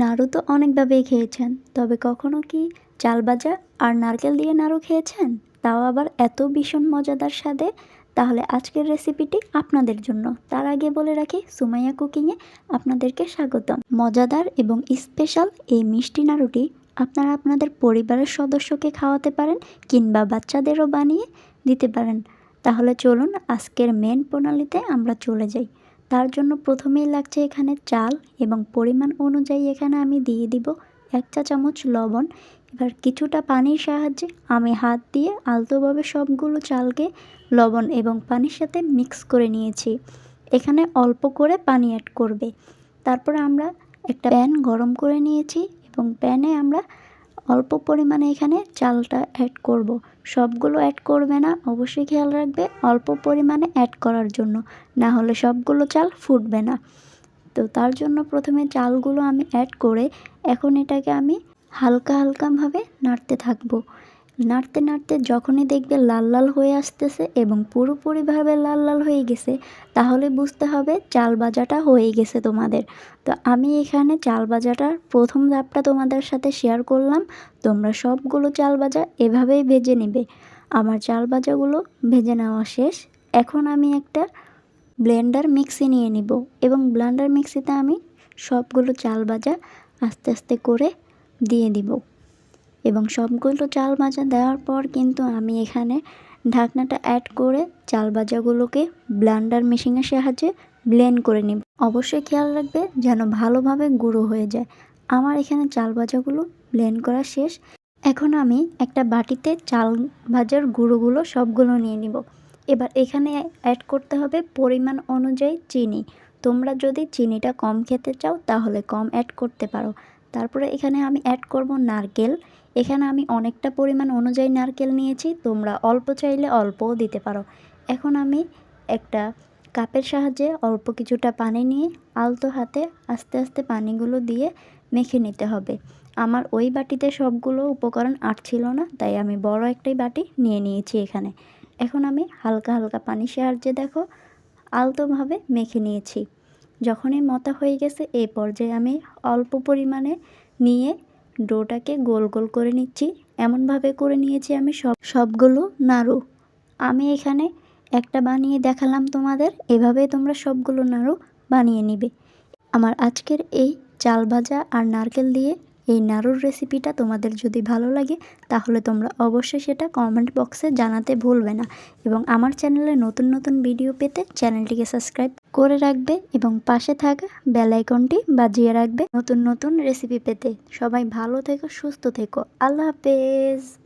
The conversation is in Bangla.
নাড়ু তো অনেকভাবেই খেয়েছেন, তবে কখনো কি চাল ভাজা আর নারকেল দিয়ে নাড়ু খেয়েছেন? তাও আবার এত ভীষণ মজাদার স্বাদে? তাহলে আজকের রেসিপিটি আপনাদের জন্য। তার আগে বলে রাখি, সুমাইয়া কুকিংয়ে আপনাদেরকে স্বাগতম। মজাদার এবং স্পেশাল এই মিষ্টি নাড়ুটি আপনারা আপনাদের পরিবারের সদস্যকে খাওয়াতে পারেন কিংবা বাচ্চাদেরও বানিয়ে দিতে পারেন। তাহলে চলুন আজকের মেন প্রণালীতে আমরা চলে যাই। তার জন্য প্রথমেই লাগছে এখানে চাল এবং পরিমাণ অনুযায়ী এখানে আমি দিয়ে দিব এক চা চামচ লবণ। এবার কিছুটা পানির সাহায্যে আমি হাত দিয়ে আলতোভাবে সবগুলো চালকে লবণ এবং পানির সাথে মিক্স করে নিয়েছি। এখানে অল্প করে পানি অ্যাড করবে। তারপর আমরা একটা প্যান গরম করে নিয়েছি এবং প্যানে আমরা অল্প পরিমাণে এখানে চালটা অ্যাড করব। সবগুলো অ্যাড করবে না, অবশ্যই খেয়াল রাখবে, অল্প পরিমাণে অ্যাড করার জন্য। না হলে সবগুলো চাল ফুটবে না। তো তার জন্য প্রথমে চালগুলো আমি অ্যাড করে এখন এটাকে আমি হালকা হালকাভাবে নাড়তে থাকব। নাড়তে নাড়তে যখনই দেখবে লাল লাল হয়ে আসতেছে এবং পুরোপুরিভাবে লাল লাল হয়ে গেছে, তাহলে বুঝতে হবে চাল ভাজাটা হয়ে গেছে তোমাদের। তো আমি এখানে চাল ভাজাটার প্রথম ধাপটা তোমাদের সাথে শেয়ার করলাম। তোমরা সবগুলো চাল ভাজা এভাবেই ভেজে নেবে। আমার চাল ভাজাগুলো ভেজে নেওয়া শেষ। এখন আমি একটা ব্লেন্ডার মিক্সি নিয়ে নিব এবং ব্লেন্ডার মিক্সিতে আমি সবগুলো চাল ভাজা আস্তে আস্তে করে দিয়ে দিব। এবং সবগুলো চাল ভাজা দেওয়ার পর কিন্তু আমি এখানে ঢাকনাটা অ্যাড করে চাল ভাজাগুলোকে ব্লান্ডার মেশিনের সাহায্যে ব্লেন্ড করে নিব। অবশ্যই খেয়াল রাখবে যেন ভালোভাবে গুঁড়ো হয়ে যায়। আমার এখানে চাল ভাজাগুলো ব্লেন্ড করা শেষ। এখন আমি একটা বাটিতে চাল ভাজার গুঁড়োগুলো সবগুলো নিয়ে নিব। এবার এখানে অ্যাড করতে হবে পরিমাণ অনুযায়ী চিনি। তোমরা যদি চিনিটা কম খেতে চাও তাহলে কম অ্যাড করতে পারো। তারপরে এখানে আমি অ্যাড করব নারকেল। এখানে আমি অনেকটা পরিমাণ অনুযায়ী নারকেল নিয়েছি, তোমরা অল্প চাইলে অল্পও দিতে পারো। এখন আমি একটা কাপের সাহায্যে অল্প কিছুটা পানি নিয়ে আলতো হাতে আস্তে আস্তে পানিগুলো দিয়ে মেখে নিতে হবে। আমার ওই বাটিতে সবগুলো উপকরণ আটছিল না, তাই আমি বড় একটাই বাটি নিয়ে নিয়েছি এখানে। এখন আমি হালকা হালকা পানির সাহায্যে দেখো, আলতোভাবে মেখে নিয়েছি। যখনই মতা হয়ে গেছে এই পর্যায়ে আমি অল্প পরিমাণে নিয়ে ডোটাকে গোল গোল করে নিচ্ছি। এমনভাবে করে নিয়েছি আমি সব, সবগুলো নাড়ু। আমি এখানে একটা বানিয়ে দেখালাম তোমাদের এভাবে তোমরা সবগুলো নাড়ু বানিয়ে নিবে। আমার আজকের এই চাল ভাজা আর নারকেল দিয়ে এই নাড়ুর রেসিপিটা তোমাদের যদি ভালো লাগে, তাহলে তোমরা অবশ্যই সেটা কমেন্ট বক্সে জানাতে ভুলবে না। এবং আমার চ্যানেলে নতুন নতুন ভিডিও পেতে চ্যানেলটিকে সাবস্ক্রাইব করে রাখবে এবং পাশে থাকা বেল আইকনটি বাজিয়ে রাখবে নতুন নতুন রেসিপি পেতে। সবাই ভালো থেকো, সুস্থ থেকো। আল্লাহ হাফেজ।